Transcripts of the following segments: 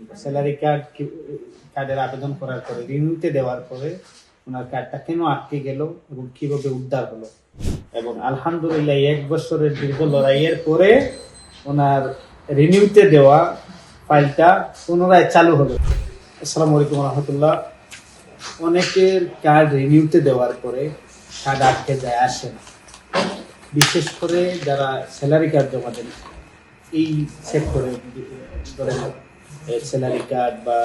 Salary card কার্ডের আবেদন করার পরে রিনিউতে দেওয়ার পরে ওনার কার্ডটা কেন আটকে গেল এবং কীভাবে উদ্ধার হলো? এবং আলহামদুলিল্লাহ এক বছরের দীর্ঘ লড়াইয়ের পরে ওনার রিনিউতে দেওয়া ফাইলটা পুনরায় চালু হলো। আসসালামু আলাইকুম রহমতুল্লাহ। অনেকের কার্ড রিনিউতে দেওয়ার পরে কার্ড আটকে যায়, আসে না। বিশেষ করে যারা স্যালারি কার্ড জমা দেন, এই সেক্টরে ধরেন স্যালারি কার্ড বা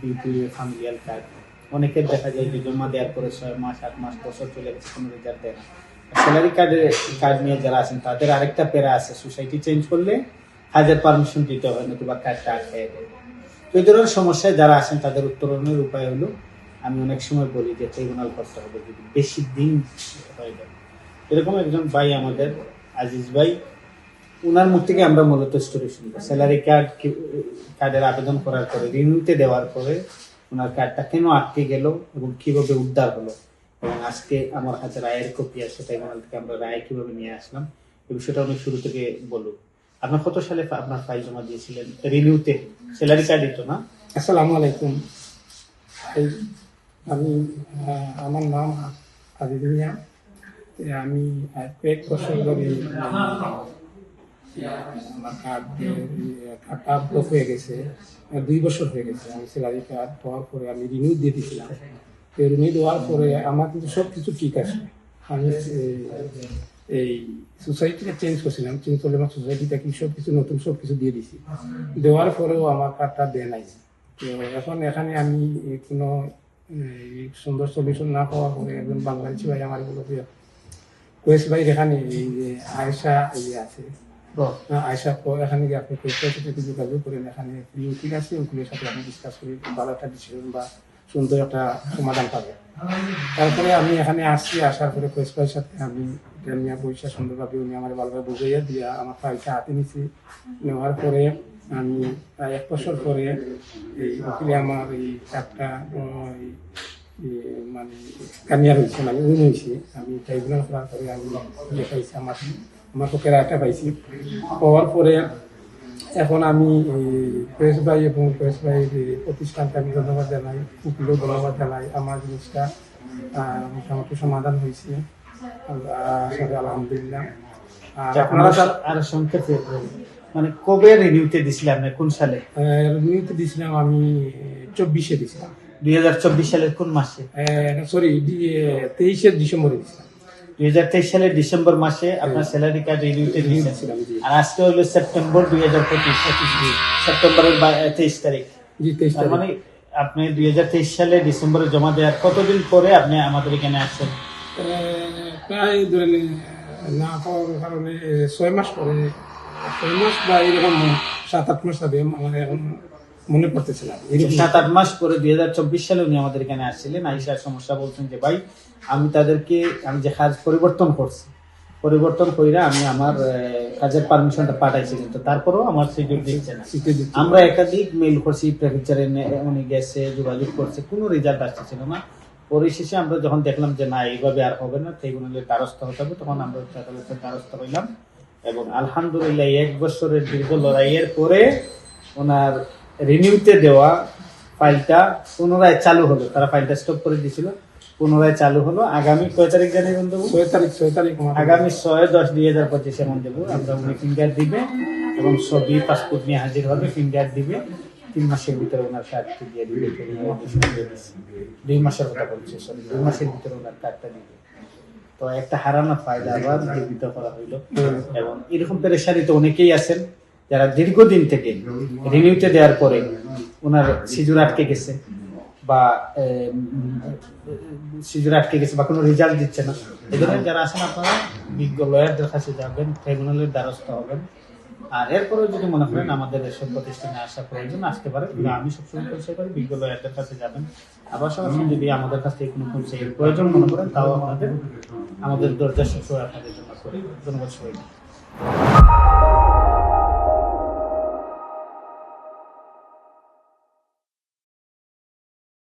বিপি ফ্যামিলিয়াল কার্ড অনেকের দেখা যায় যে জমা দেওয়ার পরে ছয় মাস, আট মাস, বছর চলে গেছে, কোনো রেজাল্ট দেয় না। স্যালারি কার্ডের কার্ড নিয়ে যারা আছেন, তাদের আরেকটা প্যারা আছে সোসাইটি চেঞ্জ করলে হাজার পারমিশন দিতে হয়, নতুবা কার্ডটা আটকে দেয়। তো এই ধরনের সমস্যায় যারা আছেন, তাদের উত্তরণের উপায় হলো, আমি অনেক সময় বলি যে ট্রিব্যুনাল করতে হবে, যদি বেশি দিন হয়ে যায়। এরকম একজন ভাই আমাদের, আজিজ ভাই ওনার মুখ থেকে আমরা মূলত স্টোরি শুনব। স্যালারি কার্ড কার্ডের আবেদন করার পরে রিনিউতে দেওয়ার পরে ওনার কার্ডটা কেন আটকে গেল এবং কীভাবে উদ্ধার হলো? এবং আজকে আমার হাতে রায়ের কপি আছে, তাই ওনার থেকে আমরা রায় কীভাবে নিয়ে আসলাম, এই বিষয়টা অনেক শুরু থেকে বলুন আপনার কত সালে আপনার ফাইল জমা দিয়েছিলেন? রিনিউতে স্যালারি কার্ড তো না? আসসালামু আলাইকুম। এই, আমি আমার নাম আজিজ মিয়া। আমি কয়েক বছর ধরে কার্ড ব্লক হয়ে গেছে। দুই বছর হয়ে গেছে। আমি স্যালারি কার্ড পরে আমি দিয়ে দেওয়ার পরে আমার কিন্তু সব কিছু ঠিক আছে। আমি এই চেঞ্জ করছিলাম। চেঞ্জ করলে আমার সব কিছু নতুন সব কিছু দিয়ে দিছি দেওয়ার পরেও আমার কার্ডটা দেয় নাই। তো এখন এখানে আমি কোনো সুন্দর সলিউশন না পাওয়ার পরে একজন বাংলাদেশি ভাই আমার বলো যে কোয়েস ভাই এখানে এই যে আয়সা এই যে আছে। আয়সা এখানে গিয়ে আপনি যোগাযোগ করেন? এখানে উকিল আছে, উকিলের সাথে আপনি ডিসকাস করে ভালো একটা ডিসিশন বা সুন্দর একটা সমাধান পাবেন। তারপরে আমি এখানে আসছি, আসার পরে কোয়েস সাথে আমি নিয়ে পয়সা সুন্দরভাবে উনি আমার ভালোভাবে বুঝাইয়া দিয়া আমার ফাইলটা হাতে নিছি। নেওয়ার পরে আমি প্রায় এক বছর পরে এই উকিলে আমার এই কার্ডটা মানে কানিয়ার হয়েছে মানে উইন হয়েছে আমি ট্রাইব্যুনাল করার পরে আমি পাইছি আমার আমার পক্ষে রায়টা পাইছি। পাওয়ার পরে এখন আমি প্রেস ভাই এবং প্রেস ভাই প্রতিষ্ঠানকে আমি ধন্যবাদ জানাই উকিলও ধন্যবাদ জানাই আমার জিনিসটা মোটামুটি সমাধান হয়েছে। আলহামদুলিল্লাহ। আর আপনারা সংক্ষেপে মানে কবে রিনিউতে আপনি? কোন সালে? রিনিউতে আমি চব্বিশে দুই হাজার চব্বিশ সালের কোন মাসে? সরি তেইশে ডিসেম্বরে দিয়েছিলাম দুই হাজার তেইশ সালের ডিসেম্বর মাসে আপনার স্যালারি কার্ড রিনিউতে দিয়েছেন। আর আজকে হলো সেপ্টেম্বর দুই হাজার পঁচিশ সেপ্টেম্বরের তেইশ তারিখ। তার মানে আপনি দুই হাজার তেইশ সালে ডিসেম্বরে জমা দেওয়ার কতদিন পরে আপনি আমাদের এখানে আসছেন? প্রায় ধরে নিন, না পাওয়ার কারণে ছয় মাস পরে ছয় মাস বা এরকম সাত আট মাস হবে আমার এখন মনে পড়তেছে না সাত আট মাস পরে দুই হাজার চব্বিশ সালে উনি আমাদের এখানে আসছিলেন। আইসার সমস্যা বলছেন যে ভাই আমি তাদেরকে আমি যে কাজ পরিবর্তন করছি পরিবর্তন কইরা আমি আমার কাজের পারমিশনটা পাঠাইছি কিন্তু তারপরেও আমার সিকিউর দিচ্ছে না আমরা একাধিক মেইল করছি প্রেফেকচারে উনি গেছে যোগাযোগ করছে কোনো রেজাল্ট আসতেছিল না। পরিশেষে আমরা যখন দেখলাম যে না এইভাবে আর হবে না ট্রাইব্যুনালের দ্বারস্থ হতে হবে তখন আমরা আদালতের দ্বারস্থ হইলাম। এবং আলহামদুলিল্লাহ এক বছরের দীর্ঘ লড়াইয়ের পরে ওনার রিনিউতে দেওয়া ফাইলটা পুনরায় চালু হলো। তারা ফাইলটা স্টপ করে দিয়েছিল। পুনরায় চালু হলো। আগামী কয় তারিখ জানি বন্ধু ছয় তারিখ ছয় তারিখ আগামী ছয় দশ দুই হাজার পঁচিশে মন দেবো আমরা উনি ফিঙ্গার দিবে এবং ছবি পাসপোর্ট নিয়ে হাজির হবে ফিঙ্গার দিবে। তিন মাসের ভিতরে ওনার কার্ডটি দিয়ে দিবে। দুই মাসের কথা বলছে সরি দুই মাসের ভিতরে ওনার কার্ডটা দিবে। তো একটা হারানো ফায়দা আবার জীবিত করা হইল। এবং এরকম পেরেশানি তো অনেকেই আছেন। যারা দীর্ঘদিন থেকে রিনিউতে দেওয়ার পরে ওনার সিজুর আটকে গেছে বা সিজুর আটকে গেছে বা কোনো রেজাল্ট দিচ্ছে না, এই ধরনের যারা আছেন আপনারা বিজ্ঞ লয়ারদের কাছে যাবেন ট্রাইব্যুনালের দ্বারস্থ হবেন। আর এরপরেও যদি মনে করেন আমাদের এসব প্রতিষ্ঠানে আসা প্রয়োজন, আসতে পারে। আমি সবসময় পরিচয় করি বিজ্ঞ লয়ারদের কাছে যাবেন। আবার সরাসরি যদি আমাদের কাছ থেকে কোনো পরিচয়ের প্রয়োজন মনে করেন, তাও আপনাদের, আমাদের দরজা সবসময় আপনাদের জন্য করি। ধন্যবাদ সবাই